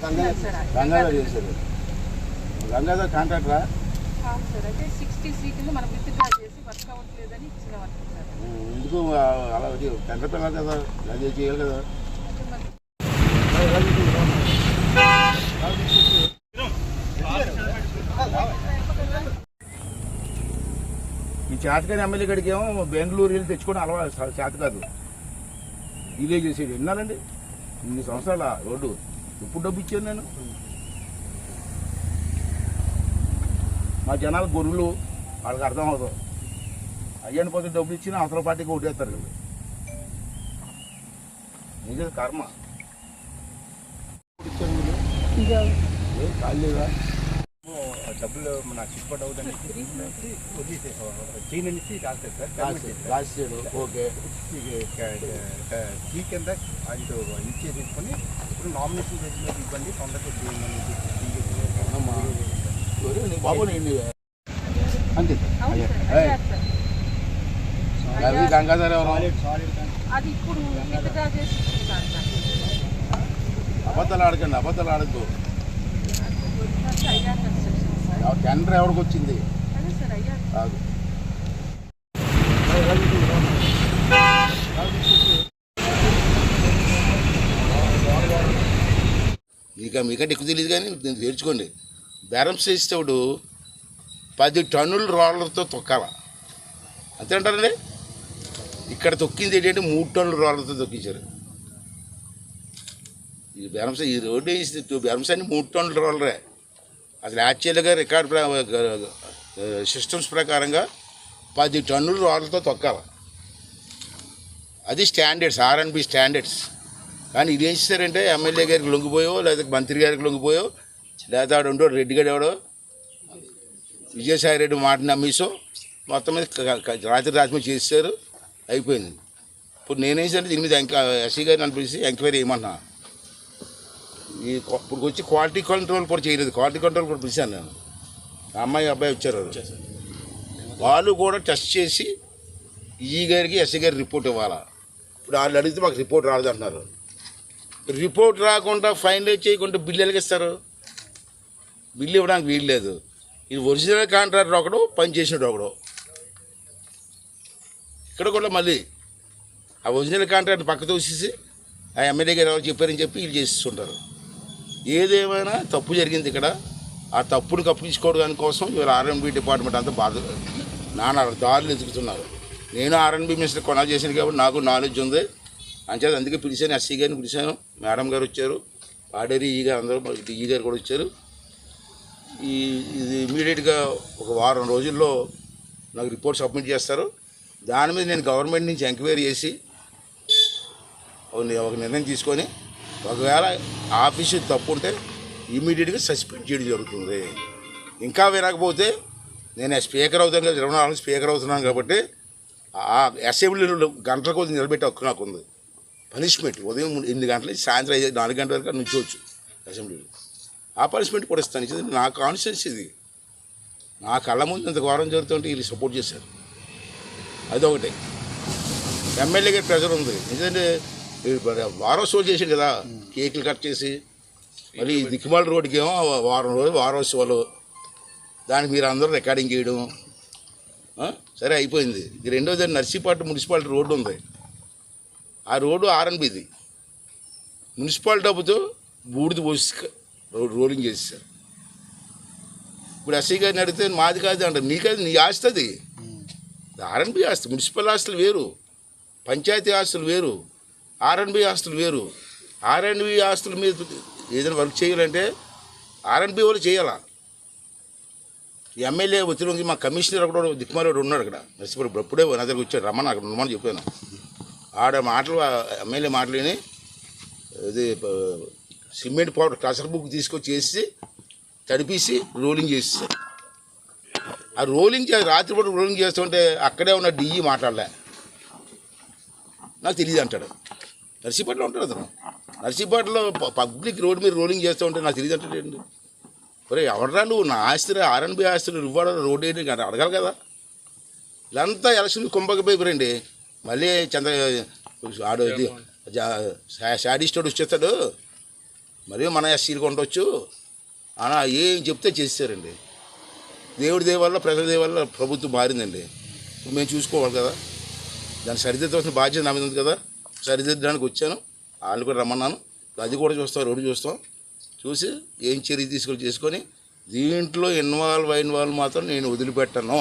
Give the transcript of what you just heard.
గంగాధర్ చేశారు. గంగాధర్ కాంట్రాక్టరా? ఎందుకు అలా పెద్ద పిల్ల కదా అది చేయాలి కదా? ఈ చేతకాని ఎమ్మెల్యే గడికి ఏమో బెంగళూరు వెళ్ళి తెచ్చుకొని అలవా చేత కాదు ఇదే చేసేది. విన్నానండి ఇన్ని సంవత్సరాల రోడ్డు. ఎప్పుడు డబ్బు ఇచ్చాను నేను? మా జనాలు గొర్రెలు వాళ్ళకి అర్థం అవుతుంది అయ్యని పోతే డబ్బులు ఇచ్చినా అవసరం పార్టీకి ఓటేస్తారు కదా. నిజం కర్మ. ఏం కాలేదా డబ్బులు నాకు చిట్పట్ అవుతుంది చైన్ అనేసి రాస్తారు సార్ రాసేడు ఓకే. సీ కింద ఆయన ఇచ్చే తీసుకొని ఇప్పుడు నామినేషన్ చేసిన ఇవ్వండి తొందరగా చేయండి బాబు అంతే. రవి. గంగాధర్ అది ఇప్పుడు అబద్ధాలు ఆడకండి అబద్ధాలు ఆడద్దు సార్ అయ్యారు కన్స్ట్రక్షన్ సార్ టెండర్ ఎవరికి వచ్చింది? కాదు ఇక మీకంటే ఎక్కువ తెలియదు కానీ నేను నేర్చుకోండి. బేరం చేసేటప్పుడు పది టన్నుల రోలర్తో తొక్కాల. అంతే అంటారండి ఇక్కడ తొక్కింది ఏంటంటే మూడు టన్నుల రోలర్తో తొక్కించారు. ఈ బేరంస ఈ రోడ్డు వేసి బేరంస అని మూడు టన్నుల రోలరే. అసలు యాక్చువల్గా రికార్డ్ సిస్టమ్స్ ప్రకారంగా పది టన్నులు రోడ్లతో తొక్కాలి. అది స్టాండర్డ్స్ ఆర్ఎన్బి స్టాండర్డ్స్. కానీ ఇది ఏం చేశారంటే ఎమ్మెల్యే గారికి లొంగిపోయో లేదా మంత్రి గారికి లొంగిపోయో లేదా ఆడుండో రెడ్డి గడు ఎవడో విజయసాయి రెడ్డి మాట నమ్మేసో మొత్తం మీద రాత్రి రాత్రి చేశారు అయిపోయింది. ఇప్పుడు నేనేం చేశాను దీని మీద ఎంక్వై ఎస్సీ గారిని అనిపించి ఎంక్వైరీ చేయమన్నా ఈ ఇప్పుడు వచ్చి క్వాలిటీ కంట్రోల్ కూడా చేయలేదు. క్వాలిటీ కంట్రోల్ కూడా పిలిచాను నేను. అమ్మాయి అబ్బాయి వచ్చారు. వాళ్ళు. కూడా టెస్ట్ చేసి ఈ గారికి ఎస్సీ గారి రిపోర్ట్ ఇవ్వాలా? ఇప్పుడు వాళ్ళు అడిగితే మాకు రిపోర్ట్ రాలేదు అంటున్నారు. రిపోర్ట్ రాకుండా ఫైనలైజ్ చేయకుండా బిల్లు ఎలాగిస్తారు బిల్లు ఇవ్వడానికి వీలు లేదు. ఇది ఒరిజినల్ కాంట్రాక్టర్ ఒకడు పని చేసినడు ఒకడు. ఇక్కడ కూడా మళ్ళీ ఆ ఒరిజినల్ కాంట్రాక్ట్ పక్క తోసేసి ఆ ఎమ్మెల్యే గారు ఎవరు చెప్పారని చెప్పి వీళ్ళు చేస్తుంటారు. ఏదేమైనా తప్పు జరిగింది ఇక్కడ. ఆ తప్పును కప్పించుకోవడం కోసం ఇవాళ ఆర్ఎన్బి డిపార్ట్మెంట్ అంతా బాధ నాన్న దారులు ఎదుగుతున్నారు. నేను ఆర్ఎన్బి మినిస్టర్ కొనా చేశాను కాబట్టి నాకు నాలెడ్జ్ ఉంది. అంచేది అందుకే పిలిచాను ఎస్సీ గారిని పిలిచాను. మేడం గారు వచ్చారు. ఆడేరి ఈ గారు అందరూ ఈ గారు కూడా వచ్చారు. ఈ ఇది ఇమీడియట్గా ఒక వారం రోజుల్లో నాకు రిపోర్ట్ సబ్మిట్ చేస్తారు. దాని మీద నేను గవర్నమెంట్ నుంచి ఎంక్వైరీ చేసి ఒక నిర్ణయం తీసుకొని ఒకవేళ ఆఫీసు తప్పు ఉంటే ఇమీడియట్గా సస్పెండ్ చేయడం జరుగుతుంది. ఇంకా వినకపోతే నేను స్పీకర్ అవుతాను కదా ఇరవై నాలుగు స్పీకర్ అవుతున్నాను కాబట్టి ఆ అసెంబ్లీలో గంటల కొద్ది నిలబెట్టే హక్కు నాకు ఉంది పనిష్మెంట్ ఉదయం ఎనిమిది గంటల సాయంత్రం ఐదు నాలుగు గంటల వరకు నుంచోవచ్చు అసెంబ్లీలో. ఆ పనిష్మెంట్ కూడా ఇస్తాను. ఇది నా కాన్షియన్స్ ఇది. నా కళ్ళ ముందు ఇంత ఘోరం జరుగుతుంటే వీళ్ళు సపోర్ట్ చేశారు. అదొకటి. ఎమ్మెల్యే గారి ప్రెజర్ ఉంది. ఎందుకంటే వారం షో చేసాడు కదా. కేకులు కట్ చేసి. మళ్ళీ దిక్కుమాల రోడ్డుకి ఏమో వారం రోజులు వారోత్సవాలు. దానికి మీరు అందరూ రికార్డింగ్ చేయడం? సరే అయిపోయింది. ఇది రెండోది నర్సీపాటు మున్సిపాలిటీ రోడ్డు ఉంది. ఆ రోడ్డు ఆర్ఎన్బిది మున్సిపాలిటీ డబ్బుతో బూడిద పోసి రోలింగ్ చేసేసారు. ఇప్పుడు ఎస్ఐ గారిని అడిగితే మాది కాదు అంటారు. నీకది నీ ఆస్తి అది. ఆర్ఎన్బి ఆస్తి. మున్సిపల్ ఆస్తులు వేరు. పంచాయతీ ఆస్తులు వేరు. ఆర్ఎన్బి ఆస్తులు వేరు. ఆర్ఎన్బి ఆస్తుల మీద ఏదైనా వర్క్ చేయాలంటే ఆర్ఎన్బి వాళ్ళు చేయాలా? ఎమ్మెల్యే ఒత్తిడి మా కమిషనర్ ఒకడు దిక్కుమాలోడు ఉన్నాడు అక్కడ. నర్సిపూర్ అప్పుడే నా దగ్గర వచ్చాడు రమ్మని అక్కడ ఉండమని చెప్పాను. ఆడ మాటలు ఎమ్మెల్యే మాటలేని ఇది సిమెంట్ పౌడర్ కసర బుక్ తీసుకొచ్చి వేసి తడిపేసి రోలింగ్ చేసి ఆ రోలింగ్ చే రాత్రిపూట రోలింగ్ చేస్తుంటే అక్కడే ఉన్న డిఈ మాట్లాడలే. నాకు తెలియదు అంటాడు. నర్సీపేటలో ఉంటాడు అతను. నర్సీపేటలో పబ్లిక్ రోడ్ మీద రోలింగ్ చేస్తూ ఉంటే నాకు తెలియదు అంటాడు ఒరే ఎవడరా నువ్వు? నా ఆస్తి ఆర్ఎన్బి ఆస్తులు ఇవ్వడం రోడ్ ఏంటి? కదా అడగాలి కదా. ఇదంతా ఎలక్షన్ కుంభకపోయిపోరండి మళ్ళీ చంద్ర ఆడు శాడిస్టోడు వచ్చేస్తాడు. మరియు మన ఎస్సీలు ఉండొచ్చు అలా ఏం చెప్తే చేస్తారండి. దేవుడి దేవాల వల్ల ప్రజల దేవాల ప్రభుత్వం మారిందండి. ఇప్పుడు మేము చూసుకోవాలి కదా. దాన్ని సరిదిద్దవలసిన బాధ్యత నా మీద ఉంది కదా. సరిదిద్దడానికి వచ్చాను. వాళ్ళు కూడా రమ్మన్నాను. అది కూడా చూస్తాం రోడ్డు చూస్తాం. చూసి ఏం చర్య తీసుకొని చేసుకొని దీంట్లో ఇన్వాల్వ్ అయిన వాళ్ళు మాత్రం నేను వదిలిపెట్టను.